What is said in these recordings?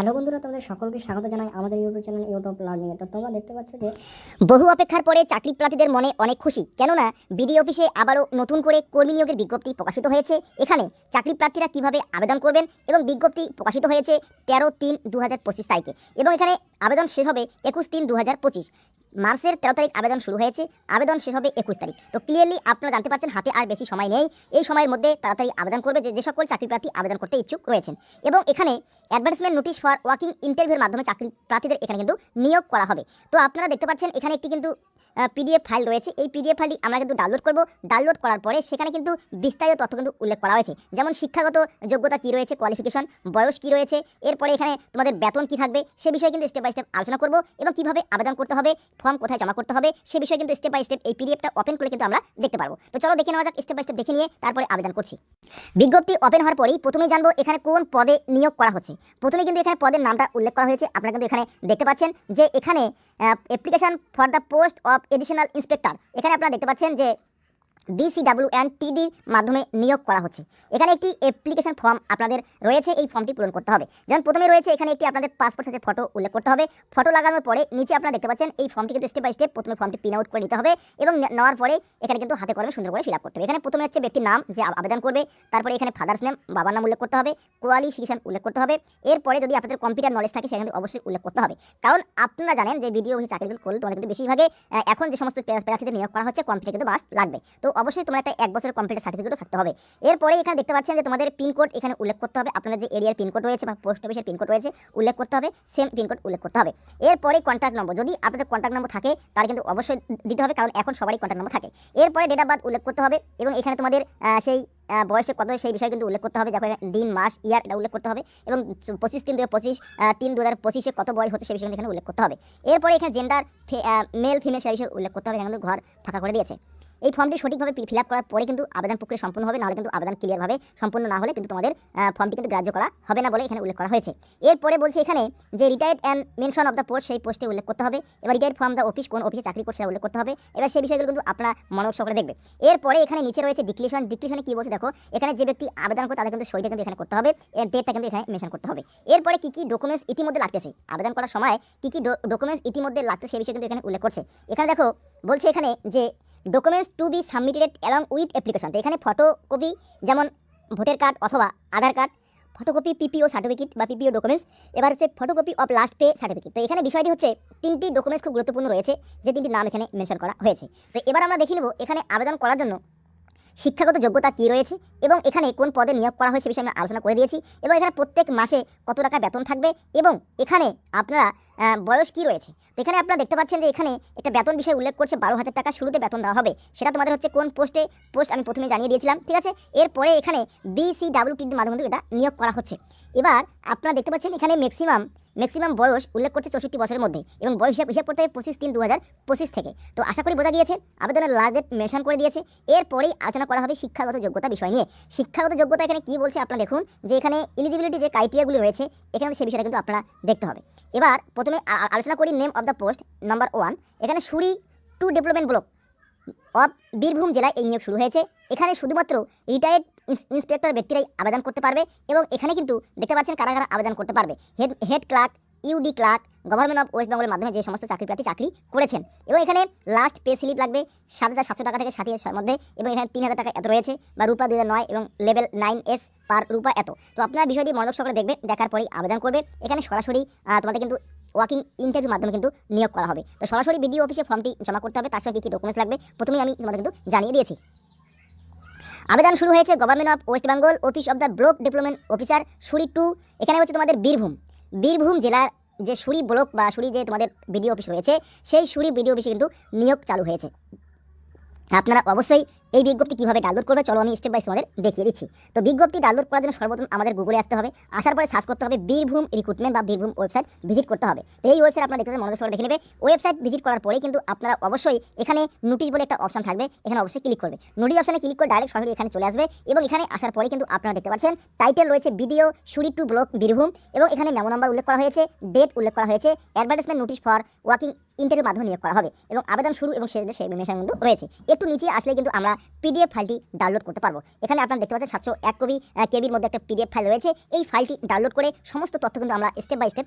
Hello বন্ধুরা, তোমাদের সকলকে স্বাগত জানাই আমাদের ইউটিউব চ্যানেল ইউটিউব লার্নিংয়ে। তো তোমরা দেখতে পাচ্ছ যে বহু অপেক্ষার পরে চাকরি প্রার্থীদের মনে অনেক খুশি। কেননা বিডি অফিসে আবারও নতুন করে কর্মী নিয়োগের বিজ্ঞপ্তি প্রকাশিত হয়েছে। এখানে চাকরি প্রার্থীরা কীভাবে আবেদন করবেন এবং বিজ্ঞপ্তি প্রকাশিত হয়েছে তেরো তিন দু হাজার পঁচিশ তারিখে। এবং এখানে আবেদন শেষ হবে একুশ তিন দু হাজার পঁচিশ। মার্চের তেরো তারিখ আবেদন শুরু হয়েছে। আবেদন শেষ হবে একুশ তারিখ। তো ক্লিয়ারলি আপনারা জানতে পারছেন, হাতে আর বেশি সময় নেই। এই সময়ের মধ্যে তাড়াতাড়ি আবেদন করবে যে সকল চাকরি প্রার্থী আবেদন করতে ইচ্ছুক রয়েছেন। এবং এখানে অ্যাডভার্টাইজমেন্ট নোটিশ ফর ওয়ার্কিং ইন্টারভিউর মাধ্যমে চাকরি প্রার্থীদের এখানে কিন্তু নিয়োগ করা হবে। তো আপনারা দেখতে পাচ্ছেন, এখানে একটি কিন্তু পিডিএফ ফাইল রয়েছে। এই পিডিএফ ফাইলটি আমরা কিন্তু ডাউনলোড করব। ডাউনলোড করার পরে সেখানে কিন্তু বিস্তারিত তথ্য কিন্তু উল্লেখ করা হয়েছে। যেমন শিক্ষাগত যোগ্যতা কী রয়েছে কোয়ালিফিকেশন বয়স কী রয়েছে, এরপরে এখানে তোমাদের বেতন কী থাকবে, সে বিষয়ে কিন্তু স্টেপ বাই স্টেপ আলোচনা করব এবং কীভাবে আবেদন করতে হবে ফর্ম কোথায় জমা করতে হবে, সে বিষয়ে কিন্তু স্টেপ বাই স্টেপ এই পিডিএফটা ওপেন করে কিন্তু আমরা দেখতে পারব। তো চলো দেখে নেওয়া যাক স্টেপ বাই স্টেপ দেখে নিয়ে তারপরে আবেদন করছি। বিজ্ঞপ্তি ওপেন হওয়ার পরেই প্রথমে জানব এখানে কোন পদে নিয়োগ করা হচ্ছে। প্রথমে কিন্তু এখানে পদের নামটা উল্লেখ করা হয়েছে, আপনারা কিন্তু এখানে দেখতে পাচ্ছেন যে এখানে application for the post of additional inspector এখানে আপনারা দেখতে পাচ্ছেন যে ডিসিডাব্লিউ অ্যান্ড টিডির মাধ্যমে নিয়োগ করা হচ্ছে। এখানে একটি অ্যাপ্লিকেশন ফর্ম আপনাদের রয়েছে, এই ফর্মটি পূরণ করতে হবে। যেমন প্রথমে রয়েছে, এখানে একটি আপনাদের পাসপোর্ট সাইজের ফটো উল্লেখ করতে হবে। ফটো লাগানোর পরে নিচে আপনারা দেখতে পাচ্ছেন, এই ফর্মটি কিন্তু স্টেপ বাই স্টেপ প্রথমে ফর্মটি প্রিন্ট আউট করে নিতে হবে এবং নেওয়ার পরে এখানে কিন্তু হাতে কলমে সুন্দর করে ফিল আপ করতে হবে। এখানে প্রথমে হচ্ছে ব্যক্তির নাম, যে আবেদন করবে, তারপরে এখানে ফাদার্স নেম বাবার নাম উল্লেখ করতে হবে কোয়ালিফিকেশন উল্লেখ করতে হবে। এরপরে যদি আপনাদের কম্পিউটার নলেজ থাকে, সেখানে অবশ্যই উল্লেখ করতে হবে। কারণ আপনারা জানেন যে ভিডিও অফিসে চাকরি করলে তোমাদের কিন্তু বেশিরভাগে এখন যে সমস্ত প্রার্থীদের নিয়োগ করা হচ্ছে কম্পিউটার কিন্তু মাস্ট লাগবে। তো অবশ্যই তোমার একটা এক বছরের কম্পিউটার সার্টিফিকেটও থাকতে হবে। এরপরে এখানে দেখতে পাচ্ছেন যে তোমাদের পিনকোড এখানে উল্লেখ করতে হবে। আপনাদের যে এরিয়ার পিনকোড রয়েছে বা পোস্ট অফিসের পিনকোড রয়েছে, উল্লেখ করতে হবে। সেম পিনকোড উল্লেখ করতে হবে। এরপরে কন্ট্যাক্ট নম্বর যদি আপনাদের কন্ট্যাক্ট নম্বর থাকে, তাহলে কিন্তু অবশ্যই দিতে হবে, কারণ এখন সবারই কন্ট্যাক্ট নম্বর থাকে। এরপরে ডেট অফ বার্থ উল্লেখ করতে হবে, এবং এখানে তোমাদের সেই বয়সে কত, সেই বিষয়ে কিন্তু উল্লেখ করতে হবে। যখন দিন, মাস ইয়ার এটা উল্লেখ করতে হবে, এবং পঁচিশ তিন দু পঁচিশ তিন দু হাজার পঁচিশে কত বয়স হচ্ছে সেই বিষয়ে এখানে উল্লেখ করতে হবে। এরপরে এখানে জেন্ডার মেল ফিমেল সেই বিষয়ে উল্লেখ করতে হবে। এখানে ঘর ফাঁকা করে দিয়েছে। এই ফর্মটি সঠিকভাবে ফিল আপ করার পরে কিন্তু আবেদন প্রক্রিয়া সম্পূর্ণ হবে, নাহলে কিন্তু আবেদন ক্লিয়ারভাবে সম্পূর্ণ না হলে কিন্তু তোমাদের ফর্মটি কিন্তু গ্রাহ্য করা হবে না বলে এখানে উল্লেখ করা হয়েছে। এরপরে বলছে এখানে যে retired and mention of the post সেই পোস্টে উল্লেখ করতে হবে। এবার রিটায়ার্ড ফ্রম দ্য অফিস কোন অফিসে চাকরি করছে উল্লেখ করতে হবে। এবার সেই বিষয়গুলো কিন্তু আপনারা মনোযোগ সহকারে দেখবে। এরপরে এখানে নিচে রয়েছে ডিক্লিশন ডিক্লিশনে কি বলছে দেখো? এখানে যে ব্যক্তি আবেদন করে তাদের কিন্তু সইটা কিন্তু এখানে করতে হবে। এর ডেটটা কিন্তু এখানে মেনশন করতে হবে। এরপরে কি কি ডকুমেন্টস ইতিমধ্যে লাগতেছে? আবেদন করার সময় কি কি ডকুমেন্টস ইতিমধ্যে লাগতেছে সেই বিষয়ে কিন্তু এখানে উল্লেখ করছে। এখানে দেখো বলছে এখানে যে documents to be submitted along with application তো এখানে ফটোকপি যেমন ভোটার কার্ড অথবা Aadhaar card photocopy PPO certificate বা পিপিও ডকুমেন্টস এবার হচ্ছে photocopy of last pay certificate তো এখানে বিষয়টি হচ্ছে তিনটি ডকুমেন্টস খুব গুরুত্বপূর্ণ রয়েছে, যে তিনটি নাম এখানে মেনশন করা হয়েছে। তো এবার আমরা দেখে নেব এখানে আবেদন করার জন্য শিক্ষাগত যোগ্যতা কী রয়েছে এবং এখানে কোন পদে নিয়োগ করা হয়েছে সে বিষয়ে আমি আলোচনা করে দিয়েছি এবং এখানে প্রত্যেক মাসে কত টাকা বেতন থাকবে এবং এখানে আপনারা বয়স কি রয়েছে? তো এখানে আপনারা দেখতে পাচ্ছেন যে এখানে একটা বেতন বিষয়ে উল্লেখ করছে বারো হাজার টাকা, শুরুতে বেতন দেওয়া হবে। সেটা তোমাদের হচ্ছে কোন পোস্টে পোস্ট আমি প্রথমে জানিয়ে দিয়েছিলাম, ঠিক আছে? এরপরে এখানে বিসিডাব্লিউটির মাধ্যমে এটা নিয়োগ করা হচ্ছে। এবার আপনারা দেখতে পাচ্ছেন এখানে ম্যাক্সিমাম ম্যাক্সিমাম বয়স উল্লেখ করছে চৌষট্টি বছরের মধ্যে এবং বয়স হিসাব হিসাব করতে হবে পঁচিশ তিন দু হাজার পঁচিশ থেকে। তো আশা করি বোঝা গিয়েছে, আবেদনের লাস্ট ডেট মেনশন করে দিয়েছে। এরপরেই আলোচনা করা হবে শিক্ষাগত যোগ্যতা বিষয় নিয়ে। শিক্ষাগত যোগ্যতা এখানে কি বলছে আপনারা দেখুন, যে এখানে এলিজিবিলিটি যে ক্রাইটেরিয়াগুলি রয়েছে, এখানে সে বিষয়টা কিন্তু আপনারা দেখতে হবে। এবার প্রথমে আলোচনা করি name of the post number one এখানে Suri two development block of Birbhum জেলায় এই নিয়োগ শুরু হয়েছে। এখানে শুধুমাত্র রিটায়ার্ড ইন্সপেক্টর ব্যক্তিরাই আবেদন করতে পারবে এবং এখানে কিন্তু দেখতে পাচ্ছেন কারা কারা আবেদন করতে পারবে। Head head clerk, UD clerk, government of West বেঙ্গলের মাধ্যমে যে সমস্ত চাকরি প্রার্থী চাকরি করেছেন। এবং এখানে লাস্ট পে স্লিপ লাগবে সাত হাজার সাতশো টাকা থেকে ষাট হাজার মধ্যে এবং এখানে তিন হাজার টাকা এত রয়েছে বা রূপা দুই নয় এবং লেভেল নাইন এস পার রূপা এত। তো আপনারা বিষয়টি মনোযোগ সহকারে দেখবে, দেখার পরেই আবেদন করবে। এখানে সরাসরি তোমাদের কিন্তু ওয়াকিং ইন্টারভিউর মাধ্যমে কিন্তু নিয়োগ করা হবে। তো সরাসরি বিডিও অফিসে ফর্মটি জমা করতে হবে, তার সঙ্গে কী কী ডকুমেন্টস লাগবে প্রথমেই আমি তোমাদের কিন্তু জানিয়ে দিয়েছি। আবেদন শুরু হয়েছে government of West Bengal, office of the block development officer Suri two. এখানে হচ্ছে তোমাদের বীরভূম। বীরভূম জেলার যে সুরি ব্লক বা সুরি যে তোমাদের বিডিও অফিস রয়েছে, সেই সুরি বিডিও অফিসে কিন্তু নিয়োগ চালু হয়েছে। আপনারা অবশ্যই এই বিজ্ঞপ্তি কীভাবে ডাউনলোড করবে, চলো আমি স্টেপ বাই তোমাদের দেখিয়ে দিচ্ছি। তো বিজ্ঞপ্তি ডাউনলোড করার জন্য সর্বপ্রথম আমাদের গুগলে আসতে হবে। আসার পরে সার্চ করতে হবে বীরভূম রিক্রুটমেন্ট বা বীরভূম ওয়েবসাইট ভিজিট করতে হবে। তো এই ওয়েবসাইট আপনারা দেখতে মনোযোগ সহকারে দেখে নেবে। ওয়েবসাইট ভিজিট করার পরে কিন্তু আপনারা অবশ্যই এখানে নোটিশ বলে একটা অপশন থাকবে। এখানে অবশ্যই ক্লিক করবে। নোটিশ অপশনে ক্লিক করে ডাইরেক্ট সরাসরি এখানে চলে আসবে এবং এখানে আসার পরে কিন্তু আপনারা দেখতে পাচ্ছেন টাইটেল রয়েছে video Suri two block Birbhum এবং এখানে মেমো নাম্বার উল্লেখ করা হয়েছে ডেট উল্লেখ করা হয়েছে অ্যাডভার্টাইজমেন্ট নোটিশ ফর ওয়াকিং ইন্টারভিউর মাধ্যমে নিয়োগ করা হবে এবং আবেদন শুরু এবং শেষ সেই বিমেশন কিন্তু রয়েছে। একটু নিচে আসলে কিন্তু আমরা পিডিএফ ফাইলটি ডাউনলোড করতে পারব। এখানে আপনারা দেখতে পাচ্ছেন সাতশো এক কবি কেবির মধ্যে একটা পিডিএফ ফাইল রয়েছে। এই ফাইলটি ডাউনলোড করে সমস্ত তথ্য কিন্তু আমরা স্টেপ বাই স্টেপ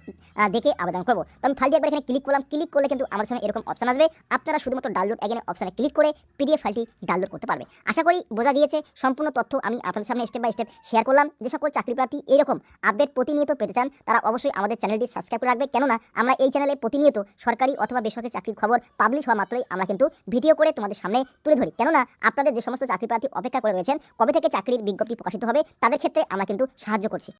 দেখে আবেদন করব। তো আমি ফাইলটি একবার এখানে ক্লিক করলাম। ক্লিক করলে কিন্তু আমার সামনে এরকম অপশন আসবে। আপনারা শুধুমাত্র ডাউনলোড এখানে অপশনে ক্লিক করে পিডিএফ ফাইলটি ডাউনলোড করতে পারবে। আশা করি বোঝা গিয়েছে, সম্পূর্ণ তথ্য আমি আপনাদের সামনে স্টেপ বাই স্টেপ শেয়ার করলাম। যে সকল চাকরি প্রার্থী এরকম আপডেট প্রতিনিয়ত পেতে চান, তারা অবশ্যই আমাদের চ্যানেলটি সাবস্ক্রাইব করে রাখবে। কেননা আমরা এই চ্যানেলে প্রতিনিয়ত সরকারি অথবা বেসরকারি চাকরির খবর পাবলিশ হওয়া মাত্রই আমরা কিন্তু ভিডিও করে তোমাদের সামনে তুলে ধরি। কেননা আপনাদের যে সমস্ত চাকরি প্রার্থী অপেক্ষা করে রয়েছেন, কবে থেকে চাকরির বিজ্ঞপ্তি প্রকাশিত হবে, তাদের ক্ষেত্রে আমরা কিন্তু সাহায্য করছি।